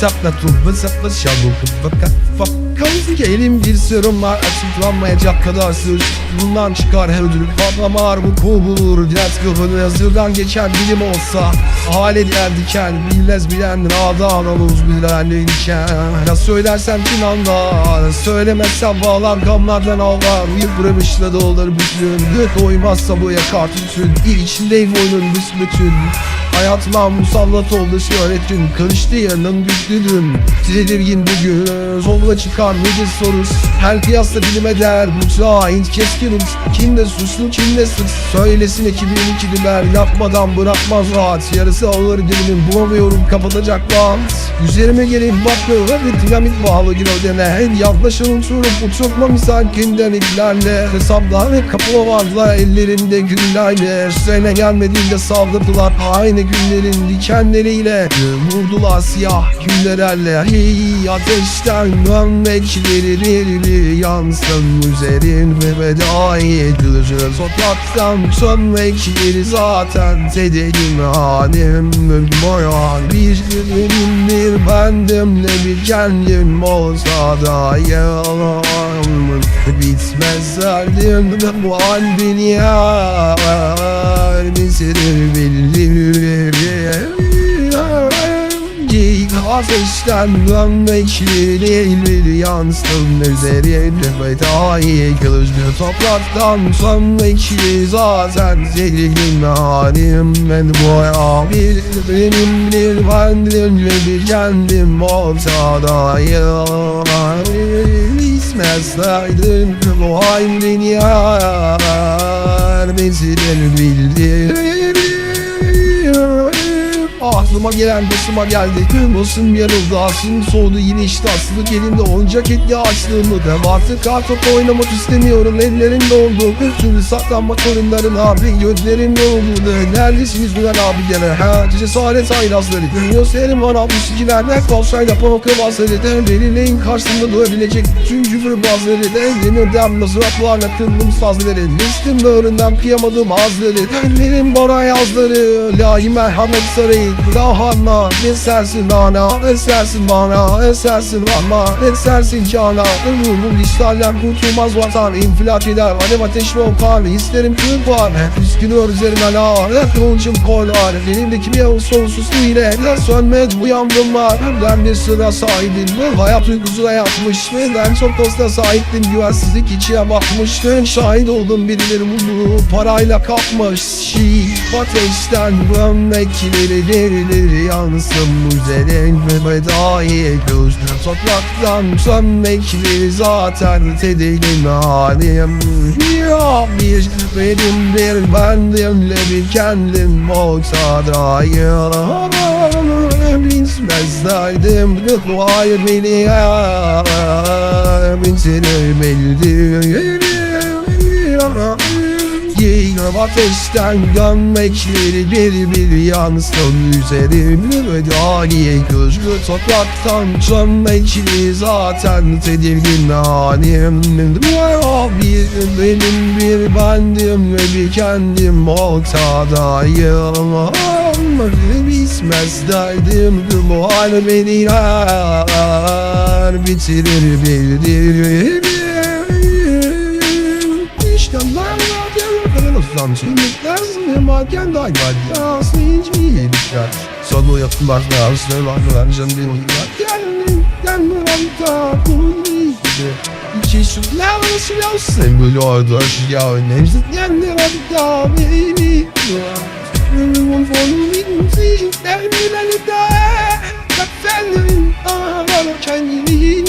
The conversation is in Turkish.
sapla turba sapla şalbu kıpaka Kalsın ki elim bir sorunlar açıklanmayacak kadar sır. Bundan çıkar her ödül patlamar bu kovulur. Dert kafanı hazırdan geçen bilim olsa. Hale diğer diken bilmez bilen Ra'dan aluz bilenliyken Ya söylersem kim anlar Söylemezsem bağlar gamlardan avlar. Yıpramışla dolar bütün. Doymazsa bu yakar tütün Bir içindeyim oyunun büsbütün Hayatıma musallat oldu şöhretin Karıştı yanım düştüdüm Tedirgin bugün Zorla çıkan nedir sorus Her kıyasla bilime değer Mutfağa int keskin uç. Kimde suçlu kimde suç Söylesin ekibin iki dümer Yapmadan bırakmaz rahat. Yarısı ağır dilimin Bulamıyorum kapatacak bant Üzerime gelin bakmıyor Hadi dinamik bağlı gövdene Yaklaşalım sorup uçurtma misakinden iplerle Hesaplar ve kapalı vardılar ellerinde güllerle Sene gelmediğinde saldırdılar Aynı günlerin dikenleriyle Vurdular siyah günlerle Hey ateşten gömlekleri Yansın üzerin ve veda edilir. Sokaktan sönmekleri zaten Tedelim halim boyan Bir günüm bir bendim ne bir kendim. Olsa da yalan Bitmez derdim bu hal beni yar Bitirir belli Ateşten gömlekleri yansın üzerinde veda yıkılır Topraktan sönmekli zaten zehirli halim. Ben boya Bir benim bir bendim ve bir kendim yalan İsmezlerdim bu halini yar Bitirir bildirir Aklıma gelen başıma geldi. Tüm basım yarıldı. Aslım soğudu. Yine işte asılık elimde oyuncak etli açlığımı. Da Artık kartop oynamak istemiyorum. Ellerim doldu Bir türlü saklanmak oyunların abi. Gözlerim yoruldu Neredesiniz Güven abi gene? Ha Cesaret haylazları Gösterim bana bu sikilerden Kalsayla poker bazıları da Belirleyin karşısında durabilecek Tüm küfür bazıları da Demirden mızraplarla kırdım sazları. Listim böğründen kıyamadım azları Benim bana yazları. Lahi merhamet sarayı Lahana Esersin bana Esersin bana Esersin bana Esersin cana. Ömrümün işlerden kurtulmaz vatan İnfilak eder Alev ateş volkan İsterim kül var Üskünür üzerime la Kılıncım koylar Elimdeki bir yavuz sonsuz ile Sönmez bu yangınlar Ben bir sıra sahibim. Bu hayat uykusuna yatmış Ben çok dosta sahiptim. Güvensizlik içine bakmıştım Şahit oldum. Birileri bunu Parayla kapmış. Şiif ateşten Gömlekleri derileri yansın Üzerine vedayı göz Topraktan sönmekleri zaten Tedirgin halim. Ya bir benim bir bendim bir kendim olsa da yalan Bilmezlerdim bu hayır beni yar Bitirir belli Yiyip ateşten gömmekleri bir bir yansın üzerimde ve daniye gözlü topraktan sönmekli zaten tedirgin halim Bir benim bir bendim ve bir kendim yalan Bitmez derdim bu hal beni yar Bitirir bildirir Sinirlensin madem daha gel ya Sinirci iyilikler Sana yaptılar da Söylerler canım Gelin gelmem da Kulli gibi İki şutlar silah Sevgili arkadaş ya Nemzit yenler hatta Beni Ölümün fonu Bilmesi Derbileri de Kafenlerin Ağlar kendini